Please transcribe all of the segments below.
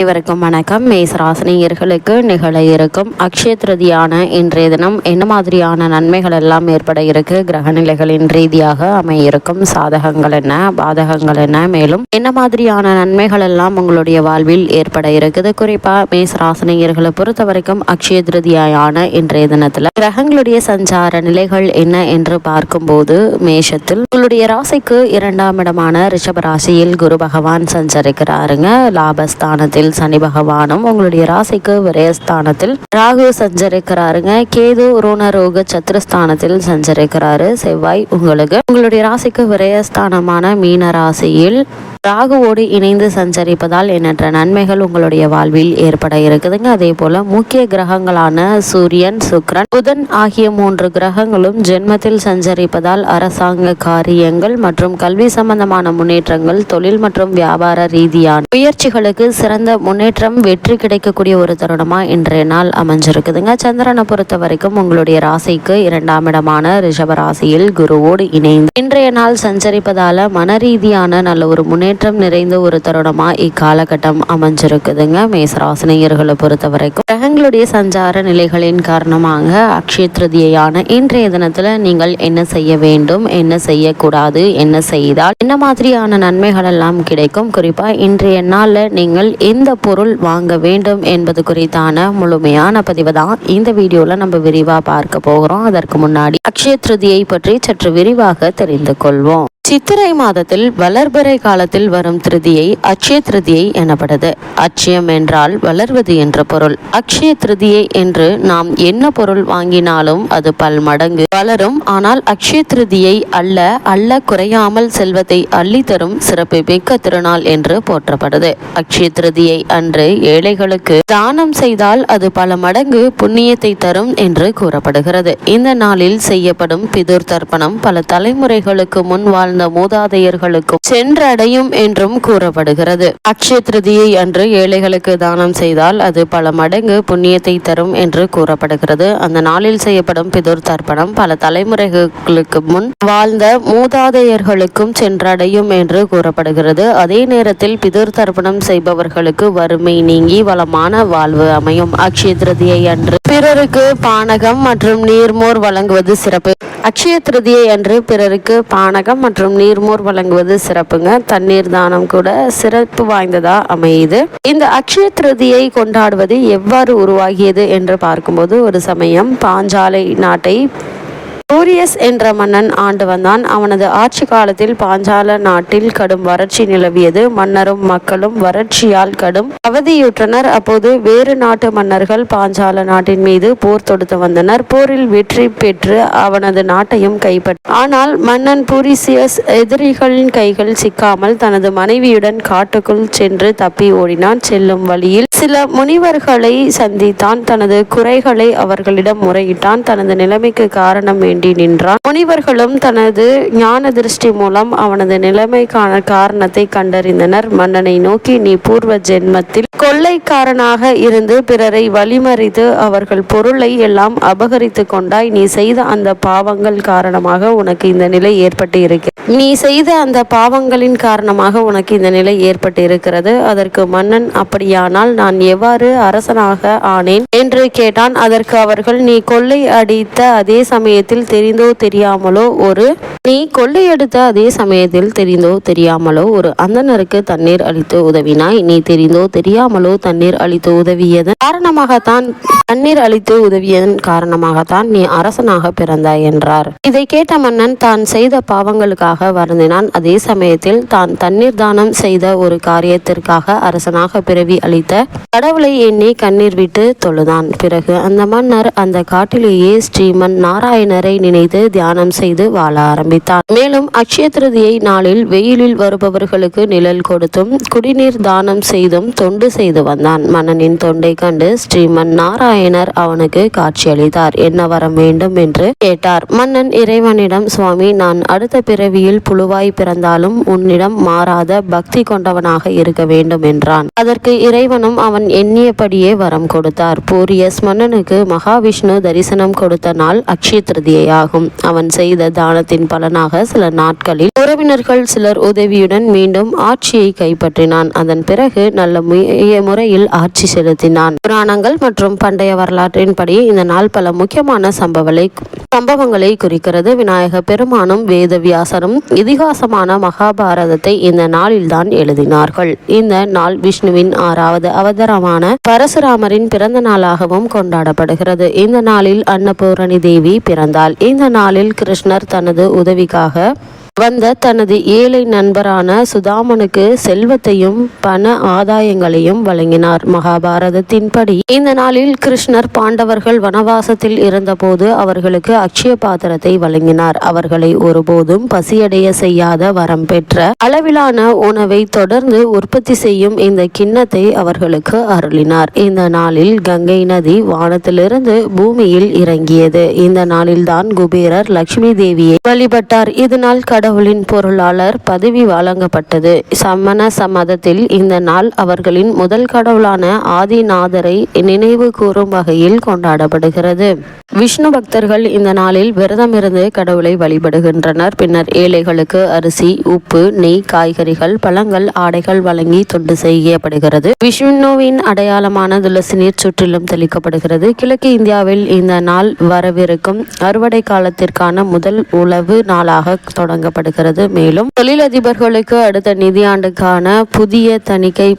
அனைவருக்கும் வணக்கம். மேசராசினியர்களுக்கு நிகழ இருக்கும் அக்ஷய திருதியான இன்றைய தினம் என்ன மாதிரியான நன்மைகள் எல்லாம் ஏற்பட இருக்கு? கிரகநிலைகளின் ரீதியாக அமையிருக்கும் சாதகங்கள் என்ன? பாதகங்கள் என்ன? மேலும் என்ன மாதிரியான நன்மைகள் எல்லாம் உங்களுடைய வாழ்வில் ஏற்பட இருக்குது? குறிப்பா மேசராசினியர்களை பொறுத்த வரைக்கும் அக்ஷய திருதியான இன்றைய தினத்துல கிரகங்களுடைய சஞ்சார நிலைகள் என்ன என்று பார்க்கும்போது மேஷத்தில் உங்களுடைய ராசிக்கு இரண்டாம் இடமான ரிஷப ராசியில் குரு பகவான் சஞ்சரிக்கிறாருங்க. லாபஸ்தானத்தில் சனி பகவானும் உங்களுடைய ராசிக்கு விரயஸ்தானத்தில் ராகு சஞ்சரிக்கிறாருங்க. கேது ரோணரோக சத்துருஸ்தானத்தில் சஞ்சரிக்கிறாரு. செவ்வாய் உங்களுக்கு உங்களுடைய ராசிக்கு விரயஸ்தானமான மீன ராசியில் ராகுவோடு இணைந்து சஞ்சரிப்பதால் எண்ணற்ற நன்மைகள் உங்களுடைய வாழ்வில் ஏற்பட இருக்குதுங்க. அதே போல முக்கிய கிரகங்களான சூரியன் சுக்ரன் புதன் ஆகிய மூன்று கிரகங்களும் ஜென்மத்தில் சஞ்சரிப்பதால் அரசாங்க காரியங்கள் மற்றும் கல்வி சம்பந்தமான முன்னேற்றங்கள் தொழில் மற்றும் வியாபார ரீதியான முயற்சிகளுக்கு சிறந்த முன்னேற்றம் வெற்றி கிடைக்கக்கூடிய ஒரு தருணமா இன்றைய நாள் அமைஞ்சிருக்குதுங்க. சந்திரனை பொறுத்த வரைக்கும் உங்களுடைய ராசிக்கு இரண்டாம் இடமான ரிஷப ராசியில் குருவோடு இணைந்து இன்றைய நாள் சஞ்சரிப்பதால மன ரீதியான நல்ல ஒரு முன்னேற்றம் நிறைந்த ஒரு தருணமா இக்காலகட்டம் அமைஞ்சிருக்குதுங்க. மேசராசினியர்களை பொறுத்த வரைக்கும் கிரகங்களுடைய சஞ்சார நிலைகளின் காரணமாக அக்ஷய திருதியான இன்றைய தினத்துல நீங்கள் என்ன செய்ய வேண்டும் என்ன செய்யக்கூடாது என்ன செய்தால் என்ன மாதிரியான நன்மைகள் எல்லாம் கிடைக்கும்? குறிப்பா இன்றைய நாள்ல நீங்கள் எந்த பொருள் வாங்க வேண்டும் என்பது குறித்தான முழுமையான பதிவு தான் இந்த வீடியோல நம்ம விரிவா பார்க்க போகிறோம். அதற்கு முன்னாடி அக்ஷய திருதியை பற்றி சற்று விரிவாக தெரிந்து கொள்வோம். சித்திரை மாதத்தில் வளர்பிறை காலத்தில் வரும் திருதியை அட்சய திருதியை எனப்படுது அட்சயம் என்றால் வளர்வது என்ற பொருள். அக்ஷய திருதியை என்று நாம் என்ன பொருள் வாங்கினாலும் அது பல் மடங்கு வளரும். ஆனால் அக்ஷய திருதியை அல்ல அல்ல குறையாமல் செல்வத்தை அள்ளி தரும் சிறப்பு மிக்க திருநாள் என்று போற்றப்படுது. அக்ஷய திருதியை அன்று ஏழைகளுக்கு தானம் செய்தால் அது பல மடங்கு புண்ணியத்தை தரும் என்று கூறப்படுகிறது. இந்த நாளில் செய்யப்படும் பிதுர் தர்ப்பணம் பல தலைமுறைகளுக்கு முன் வாழ்ந்த மூதாதையர்களுக்கும் சென்றடையும் என்றும் கூறப்படுகிறது. அக்ஷய திருதியை அன்று ஏழைகளுக்கு தானம் செய்தால் அது பல மடங்கு புண்ணியத்தை தரும் என்று கூறப்படுகிறது. அந்த நாளில் செய்யப்படும் பிதுர் தர்ப்பணம் பல தலைமுறைகளுக்கு முன் வாழ்ந்த மூதாதையர்களுக்கும் சென்றடையும் என்று கூறப்படுகிறது. அதே நேரத்தில் பிதுர் தர்ப்பணம் செய்பவர்களுக்கு வறுமை நீங்கி வளமான வாழ்வு அமையும். அக்ஷய திருதியை அன்று பிறருக்கு பானகம் மற்றும் நீர்மோர் வழங்குவது சிறப்பு. அக்ஷய திருதியை அன்று பிறருக்கு பானகம் மற்றும் நீர்மோர் வழங்குவது சிறப்புங்க. தண்ணீர் தானம் கூட சிறப்பு வாய்ந்ததா அமையுது. இந்த அக்ஷய திருதியை கொண்டாடுவது எவ்வாறு உருவாகியது என்று பார்க்கும்போது ஒரு சமயம் பாஞ்சாலை நாட்டை சூரியஸ் என்ற மன்னன் ஆண்டு வந்தான். அவனது ஆட்சி காலத்தில் பாஞ்சால நாட்டில் கடும் வறட்சி நிலவியது. மன்னரும் மக்களும் வறட்சியால் கடும் அவதியுற்றனர். அப்போது வேறு நாட்டு மன்னர்கள் பாஞ்சால நாட்டின் மீது போர் தொடுத்து வந்தனர். போரில் வெற்றி பெற்று அவனது நாட்டையும் கைப்பற்ற ஆனால் மன்னன் பூரிசியஸ் எதிரிகளின் கைகள் சிக்காமல் தனது மனைவியுடன் காட்டுக்குள் சென்று தப்பி ஓடினான். செல்லும் வழியில் சில முனிவர்களை சந்தித்தான். தனது குறைகளை அவர்களிடம் முறையிட்டான். தனது நிலைமைக்கு காரணம் வேண்டி நின்றான். முனிவர்களும் தனது ஞான திருஷ்டி மூலம் அவனது நிலைமைக்கான காரணத்தை கண்டறிந்தனர். மன்னனை நோக்கி நீ பூர்வ ஜென்மத்தில் கொள்ளைக்காரனாக இருந்து பிறரை வழிமறித்து அவர்கள் பொருளை எல்லாம் அபகரித்து கொண்டாய். நீ செய்த அந்த பாவங்கள் காரணமாக உனக்கு இந்த நிலை ஏற்பட்டு இருக்கு நீ செய்த அந்த பாவங்களின் காரணமாக உனக்கு இந்த நிலை ஏற்பட்டு இருக்கிறது அதற்கு மன்னன் அப்படியானால் நான் எவ்வாறு அரசனாக ஆனேன்? என்று கேட்டான். அதற்கு அவர்கள் நீ கொள்ளை அடித்த அதே சமயத்தில் தெரிந்தோ தெரியாமலோ ஒரு நீ கொள்ளையடித்த அதே சமயத்தில் தெரிந்தோ தெரியாமலோ ஒரு அந்தனருக்கு தண்ணீர் அளித்து உதவினாய். நீ தெரிந்தோ தெரியாமலோ தண்ணீர் அளித்து உதவியதன் காரணமாகத்தான் தண்ணீர் அளித்து உதவியதன் காரணமாகத்தான் நீ அரசனாக பிறந்தாய் என்றார். இதை கேட்ட மன்னன் தான் செய்த பாவங்களுக்காக வருந்தினான். அதே சமயத்தில் தான் தண்ணீர் தானம் செய்த ஒரு காரியத்திற்காக அரசனாக பிறவி அளித்த கடவுளை எண்ணி கண்ணீர் விட்டு தொழுதான். பிறகு அந்த மன்னர் அந்த காட்டிலேயே ஸ்ரீமன் நாராயணரை நினைத்து தியானம் செய்து வாழ ஆரம்பித்தார் மேலும் அக்ஷய திருதியை நாளில் வெயிலில் வருபவர்களுக்கு நிழல் கொடுத்தும் குடிநீர் தானம் செய்தும் தொண்டு செய்து வந்தான். மன்னனின் தொண்டை கண்டு ஸ்ரீமன் நாராயணர் அவனுக்கு காட்சியளித்தார். என்ன வரம் வேண்டும்? என்று கேட்டார். மன்னன் இறைவனிடம் சுவாமி நான் அடுத்த பிறவியில் பூமியில் புழுவாய் பிறந்தாலும் உன்னிடம் மாறாத பக்தி கொண்டவனாக இருக்க வேண்டும் என்றான். அதற்கு இறைவனும் அவன் எண்ணியபடியே வரம் கொடுத்தார். பூரியஸ் மன்னனுக்கு மகாவிஷ்ணு தரிசனம் கொடுத்த நாள் அக்ஷய திருதியாகும் அவன் செய்த தானத்தின் பலனாக சில நாட்களில் உறவினர்கள் சிலர் உதவியுடன் மீண்டும் ஆட்சியை கைப்பற்றினான். அதன் பிறகு நல்ல முறையில் ஆட்சி செலுத்தினான். புராணங்கள் மற்றும் பண்டைய வரலாற்றின்படி இந்த நாள் பல முக்கியமான சம்பவங்களை சம்பவங்களை குறிக்கிறது. விநாயக பெருமானும் வேதவியாசரும் இதிகாசமான மகாபாரதத்தை இந்த நாளில்தான் எழுதினார்கள். இந்த நாள் விஷ்ணுவின் ஆறாவது அவதாரமான பரசுராமரின் பிறந்த நாளாகவும் கொண்டாடப்படுகிறது. இந்த நாளில் அன்னபூரணி தேவி பிறந்தாள். இந்த நாளில் கிருஷ்ணர் தனது உதவிக்காக வந்த தனது ஏழை நண்பரான சுதாமனுக்கு செல்வத்தையும் பண ஆதாயங்களையும் வழங்கினார். மகாபாரதத்தின்படி இந்த நாளில் கிருஷ்ணர் பாண்டவர்கள் வனவாசத்தில் இருந்தபோது அவர்களுக்கு அக்ஷய பாத்திரத்தை வழங்கினார். அவர்களை ஒருபோதும் பசியடைய செய்யாத வரம் பெற்ற அளவிலான உணவை தொடர்ந்து உற்பத்தி செய்யும் இந்த கிண்ணத்தை அவர்களுக்கு அருளினார். இந்த நாளில் கங்கை நதி வானத்திலிருந்து பூமியில் இறங்கியது. இந்த நாளில்தான் குபேரர் லட்சுமி தேவியை வழிபட்டார். இதனால் கடவுளின் பொருளாளர் பதவி வழங்கப்பட்டது. சமண சமதத்தில் இந்த நாள் அவர்களின் முதல் கடவுளான ஆதிநாதரை நினைவு கூறும் வகையில் கொண்டாடப்படுகிறது. விஷ்ணு பக்தர்கள் இந்த நாளில் விரதமிருந்து கடவுளை வழிபடுகின்றனர். பின்னர் ஏழைகளுக்கு அரிசி உப்பு நெய் காய்கறிகள் பழங்கள் ஆடைகள் வழங்கி தொண்டு செய்யப்படுகிறது. விஷ்ணுவின் அடையாளமான துளசி நீர் சுற்றிலும் தெளிக்கப்படுகிறது. கிழக்கு இந்தியாவில் இந்த நாள் வரவிருக்கும் அறுவடை காலத்திற்கான முதல் உழவு நாளாக தொடங்கப்படுகிறது மேலும் தொழிலதிபர்களுக்கு அடுத்த நிதியாண்டுக்கான புதிய தணிக்கை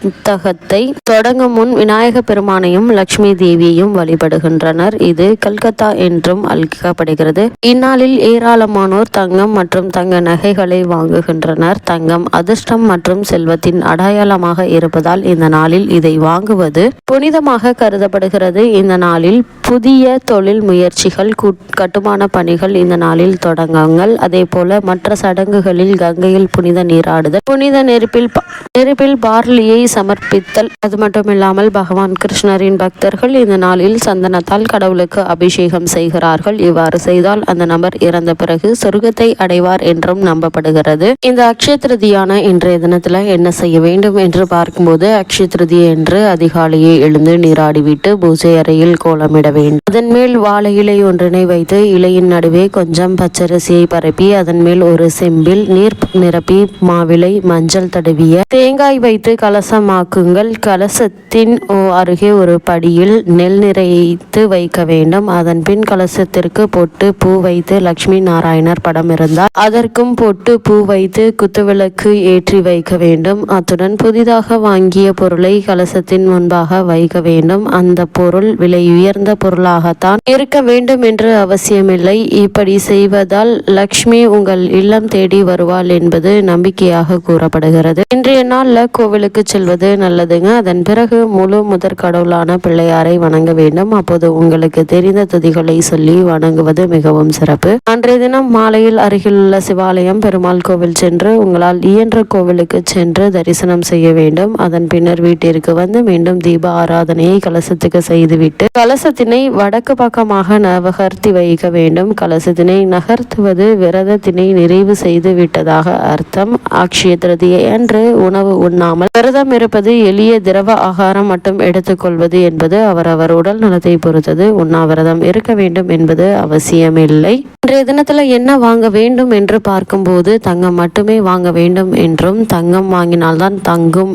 புத்தகத்தை தொடங்கும் முன் விநாயக பெருமானையும் லட்சுமி தேவியையும் வழிபடுகின்றனர். இது கல்கத்தா என்றும் அழைக்கப்படுகிறது. இந்நாளில் ஏராளமானோர் தங்கம் மற்றும் தங்க நகைகளை வாங்குகின்றனர். தங்கம் அதிர்ஷ்டம் மற்றும் செல்வத்தின் அடையாளமாக இருப்பதால் இந்த நாளில் இதை வாங்குவது புனிதமாக கருதப்படுகிறது. இந்த நாளில் புதிய தொழில் முயற்சிகள் கட்டுமான பணிகள் இந்த நாளில் தொடங்குங்கள். அதே போல மற்ற சடங்குகளில் கங்கையில் புனித நீராடுதல் புனித நெருப்பில் ப- நெருப்பில் பார்லியை சமர்ப்பித்தல். அது மட்டுமில்லாமல் பகவான் கிருஷ்ணரின் பக்தர்கள் இந்த நாளில் சந்தனத்தால் கடவுளுக்கு அபிஷேகம் செய்கிறார்கள். இவ்வாறு செய்தால் அந்த நபர் இறந்த பிறகு சொர்க்கத்தை அடைவார் என்றும் நம்பப்படுகிறது. இந்த அக்ஷய திருதியான இன்றைய தினத்துல என்ன செய்ய வேண்டும் என்று பார்க்கும்போது அக்ஷய திருதி என்று அதிகாலையே எழுந்து நீராடிவிட்டு பூஜை அறையில் கோலமிட வேண்டும். அதன் மேல் வாழை இலை ஒன்றினை வைத்து இலையின் நடுவே கொஞ்சம் பச்சரிசியை பரப்பி அதன் மேல் ஒரு செம்பில் நீர் நிரப்பி மாவிலை மஞ்சள் தடவிய தேங்காய் வைத்து கலசமாக்குங்கள் கலசத்தின் அருகே ஒரு படியில் நெல் நிறைத்து வைக்க வேண்டும். அதன் பின் கலசத்திற்கு பொட்டு பூ வைத்து லட்சுமி நாராயணர் படம் இருந்தால் அதற்கும் பொட்டு பூ வைத்து குத்துவிளக்கு ஏற்றி வைக்க வேண்டும். அத்துடன் புதிதாக வாங்கிய பொருளை கலசத்தின் முன்பாக வைக்க வேண்டும். அந்த பொருள் விலை உயர்ந்த பொருளாகத்தான் இருக்க வேண்டும் என்று அவசியமில்லை. இப்படி செய்வதால் லக்ஷ்மி உங்கள் இல்லம் தேடி வருவாள் என்பது நம்பிக்கையாக கூறப்படுகிறது. இன்றைய நாள்ல கோவிலுக்கு கொள்வது நல்லதுங்க. அதன் பிறகு முழு முதற் கடவுளான பிள்ளையாரை வணங்க வேண்டும். அப்போது உங்களுக்கு தெரிந்த துதிகளை சொல்லி வணங்குவது மிகவும் சிறப்பு. அன்றைய தினம் மாலையில் அருகிலுள்ள சிவாலயம் பெருமாள் கோவில் சென்று உங்களால் இயன்ற கோவிலுக்கு சென்று தரிசனம் செய்ய வேண்டும். அதன் பின்னர் வீட்டிற்கு வந்து மீண்டும் தீப ஆராதனையை கலசத்துக்கு செய்துவிட்டு கலசத்தினை வடக்கு பக்கமாக நகர்த்தி வைக்க வேண்டும். கலசத்தினை நகர்த்துவது விரதத்தினை நிறைவு செய்து விட்டதாக அர்த்தம். அக்ஷய திருதியை அன்று உணவு உண்ணாமல் விரதம் இருப்பது எளிய திரவ ஆகாரம் மட்டும் எடுத்துக்கொள்வது என்பது அவரவர் உடல் நலத்தை பொறுத்தது. உண்ணாவிரதம் இருக்க வேண்டும் என்பது அவசியமில்லை. இன்றைய தினத்துல என்ன வாங்க வேண்டும் என்று பார்க்கும்போது தங்கம் மட்டுமே வாங்க வேண்டும் என்றும் தங்கம் வாங்கினால்தான் தங்கும்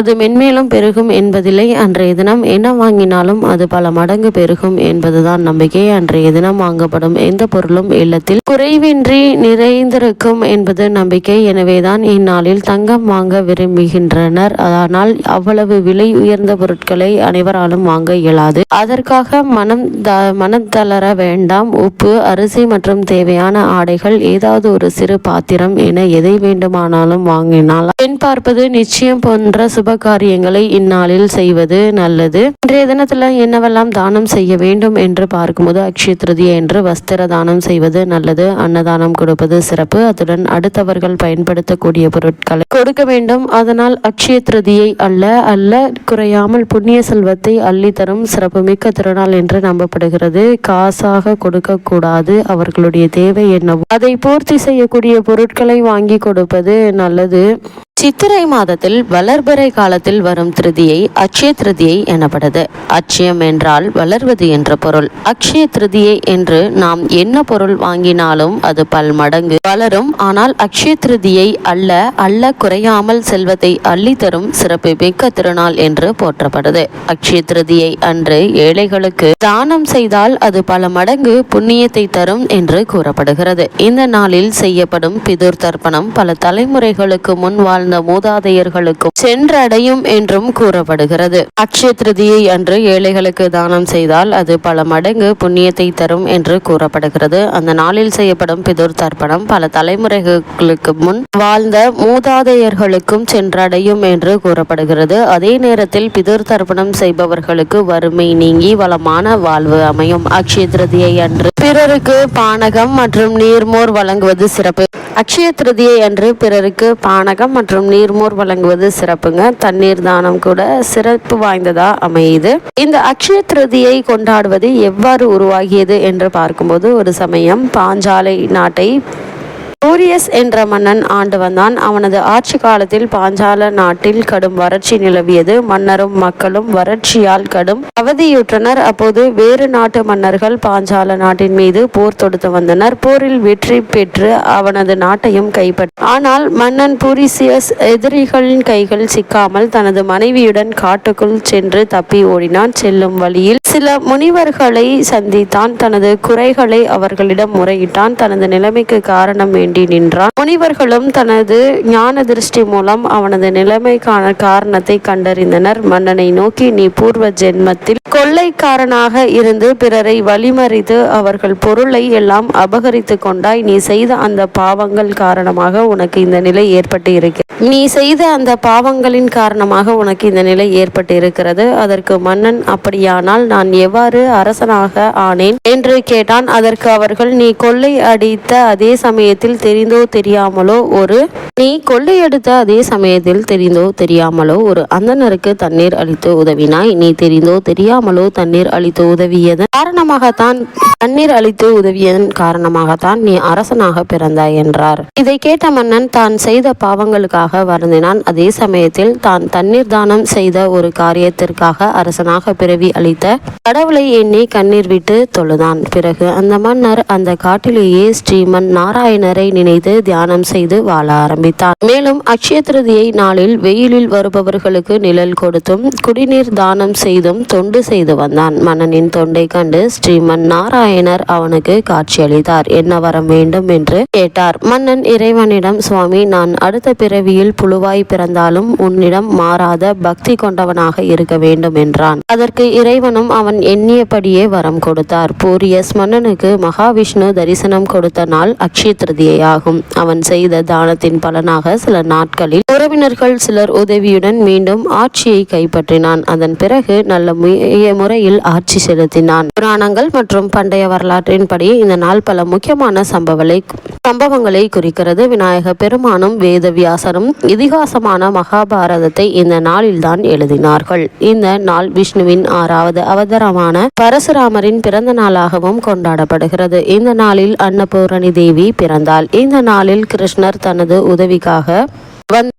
அது மென்மேலும் பெருகும் என்பதில்லை. அன்றைய தினம் என்ன வாங்கினாலும் அது பல மடங்கு பெருகும் என்பதுதான் நம்பிக்கை. அன்றைய தினம் வாங்கப்படும் எந்த பொருளும் இல்லத்தில் குறைவின்றி நிறைந்திருக்கும் என்பது நம்பிக்கை. எனவேதான் இந்நாளில் தங்கம் வாங்க விரும்புகின்றனர். ஆனால் அவ்வளவு விலை உயர்ந்த பொருட்களை அனைவராலும் வாங்க இயலாது. அதற்காக மனம் த மனம் தளர வேண்டாம். உப்பு அரிசி மற்றும் தேவையான ஆடைகள் ஏதாவது ஒரு சிறு பாத்திரம் என எதை வேண்டுமானாலும் வாங்கினால். பெண் பார்ப்பது நிச்சயம் போன்ற சுப காரியங்களை இந்நாளில் செய்வது நல்லது. இன்றைய தினத்துல என்னவெல்லாம் தானம் செய்ய வேண்டும் என்று பார்க்கும்போது அக்ஷய திருதியை என்று வஸ்திர தானம் செய்வது நல்லது. அன்னதானம் கொடுப்பது சிறப்பு. அத்துடன் அடுத்தவர்கள் பயன்படுத்தக்கூடிய பொருட்களை கொடுக்க வேண்டும். அதனால் அக்ஷய திருதி திருதியை அல்ல அல்ல குறையாமல் புண்ணிய செல்வத்தை அள்ளி தரும் சிறப்புமிக்க திருநாள் என்று நம்பப்படுகிறது. காசாக கொடுக்க கூடாது அவர்களுடைய தேவை என்னவோ. அதை பூர்த்தி செய்யக்கூடிய பொருட்களை வாங்கி கொடுப்பது நல்லது. சித்திரை மாதத்தில் வளர்பிறை காலத்தில் வரும் திருதியை அட்சய திருதியை எனப்படுது. அட்சயம் என்றால் வளர்வது என்ற பொருள். அக்ஷய திருதியை என்று நாம் என்ன பொருள் வாங்கினாலும் அது பல் மடங்கு வளரும். ஆனால் அக்ஷய திருதியை அல்ல அல்ல குறையாமல் செல்வத்தை அள்ளி தரும் சிறப்பு மிக்க திருநாள் என்று போற்றப்படுது. அக்ஷய திருதியை அன்று ஏழைகளுக்கு தானம் செய்தால் அது பல மடங்கு புண்ணியத்தை தரும் என்று கூறப்படுகிறது. இந்த நாளில் செய்யப்படும் பிதுர் தர்ப்பணம் பல தலைமுறைகளுக்கு முன் வாழ்ந்த மூதாதையர்களுக்கும் சென்றடையும் என்றும் கூறப்படுகிறது. அக்ஷய திருதியை அன்று ஏழைகளுக்கு தானம் செய்தால் அது பல மடங்கு புண்ணியத்தை தரும் என்று கூறப்படுகிறது. அந்த நாளில் செய்யப்படும் பிதுர் தர்ப்பணம் பல தலைமுறைகளுக்கு முன் வாழ்ந்த மூதாதையர்களுக்கும் சென்றடையும் என்று கூறப்படுகிறது. அதே நேரத்தில் பிதர் தர்ப்பணம் செய்பவர்களுக்கு வறுமை நீங்கி வளமான வாழ்வு அமையும். அக்ஷய திருதியை அன்று பிறருக்கு பானகம் மற்றும் நீர்மோர் வழங்குவது சிறப்பு. அக்ஷய திருதியை அன்று பிறருக்கு பானகம் மற்றும் நீர்மோர் வழங்குவது சிறப்புங்க. தண்ணீர் தானம் கூட சிறப்பு வாய்ந்ததா அமையுது. இந்த அக்ஷய திருதியை கொண்டாடுவது எவ்வாறு உருவாகியது என்று பார்க்கும்போது ஒரு சமயம் பாஞ்சாலை நாட்டை சூரியஸ் என்ற மன்னன் ஆண்டு வந்தான். அவனது ஆட்சி காலத்தில் பாஞ்சால நாட்டில் கடும் வறட்சி நிலவியது. மன்னரும் மக்களும் வறட்சியால் கடும் அவதியுற்றனர். அப்போது வேறு நாட்டு மன்னர்கள் பாஞ்சால நாட்டின் மீது போர் தொடுத்து வந்தனர். போரில் வெற்றி பெற்று அவனது நாட்டையும் கைப்பற்ற ஆனால் மன்னன் பூரிசியஸ் எதிரிகளின் கைகள் சிக்காமல் தனது மனைவியுடன் காட்டுக்குள் சென்று தப்பி ஓடினான். செல்லும் வழியில் சில முனிவர்களை சந்தித்தான். தனது குறைகளை அவர்களிடம் முறையிட்டான். தனது நிலைமைக்கு காரணம் வேண்டி நின்றான். முனிவர்களும் தனது ஞான திருஷ்டி மூலம் அவனது நிலைமைக்கான காரணத்தை கண்டறிந்தனர். மன்னனை நோக்கி நீ பூர்வ ஜென்மத்தில் கொள்ளைக்காரனாக இருந்து பிறரை வழிமறித்து அவர்கள் பொருளை எல்லாம் அபகரித்து கொண்டாய். நீ செய்த அந்த பாவங்கள் காரணமாக உனக்கு இந்த நிலை ஏற்பட்டு இருக்கிறது. நீ செய்த அந்த பாவங்களின் காரணமாக உனக்கு இந்த நிலை ஏற்பட்டு இருக்கிறது அதற்கு மன்னன் அப்படியானால் நான் எவ்வாறு அரசனாக ஆனேன்? என்று கேட்டான். அதற்கு அவர்கள் நீ கொள்ளை அடித்த அதே சமயத்தில் தெரிந்தோ தெரியாமலோ ஒரு நீ கொள்ளையடித்த அதே சமயத்தில் தெரிந்தோ தெரியாமலோ ஒரு அந்தணருக்கு தண்ணீர் அளித்து உதவினாய். நீ தெரிந்தோ தெரியாமலோ தண்ணீர் அளித்து உதவியதன் காரணமாகத்தான் தண்ணீர் அளித்து உதவியதன் காரணமாகத்தான் நீ அரசனாக பிறந்தாய் என்றார். இதை கேட்ட மன்னன் தான் செய்த பாவங்களுக்காக வருந்தினான். அதே சமயத்தில் தான் தண்ணீர் தானம் செய்த ஒரு காரியத்திற்காக அரசனாக பிறவி அளித்த கடவுளை எண்ணி கண்ணீர் விட்டு தொழுதான். பிறகு அந்த மன்னர் அந்த காட்டிலேயே ஸ்ரீமன் நாராயணரை நினைத்து தியானம் செய்து வாழ ஆரம்பித்தான். மேலும் அக்ஷய திருதியை நாளில் வெயிலில் வருபவர்களுக்கு நிழல் கொடுத்தும் குடிநீர் தானம் செய்தும் தொண்டு செய்து வந்தான். மன்னனின் தொண்டை கண்டு ஸ்ரீமன் நாராயணர் அவனுக்கு காட்சியளித்தார். என்ன வரம் வேண்டும்? என்று கேட்டார். மன்னன் இறைவனிடம் சுவாமி நான் அடுத்த பிறவியில் புழுவாய் பிறந்தாலும் உன்னிடம் மாறாத பக்தி கொண்டவனாக இருக்க வேண்டும் என்றான். அதற்கு இறைவனும் அவன் எண்ணியபடியே வரம் கொடுத்தார். பூரியஸ் மன்னனுக்கு மகாவிஷ்ணு தரிசனம் கொடுத்த நாள் அக்ஷய திருதியாகும் அவன் செய்த தானத்தின் பலனாக சில நாட்களில் உறவினர்கள் சிலர் உதவியுடன் மீண்டும் ஆட்சியை கைப்பற்றினான். அதன் பிறகு நல்ல முறையில் ஆட்சி செலுத்தினான். புராணங்கள் மற்றும் பண்டைய வரலாற்றின்படி இந்த நாள் பல முக்கியமான சம்பவங்களை சம்பவங்களை குறிக்கிறது. விநாயக பெருமானும் வேதவியாசரும் இதிகாசமான மகாபாரதத்தை இந்த நாளில்தான் எழுதினார்கள். இந்த நாள் விஷ்ணுவின் ஆறாவது அவதாரமான பரசுராமரின் பிறந்த நாளாகவும் கொண்டாடப்படுகிறது. இந்த நாளில் அன்னபூரணி தேவி பிறந்தாள். இந்த நாளில் கிருஷ்ணர் தனது உதவிக்காக வந்த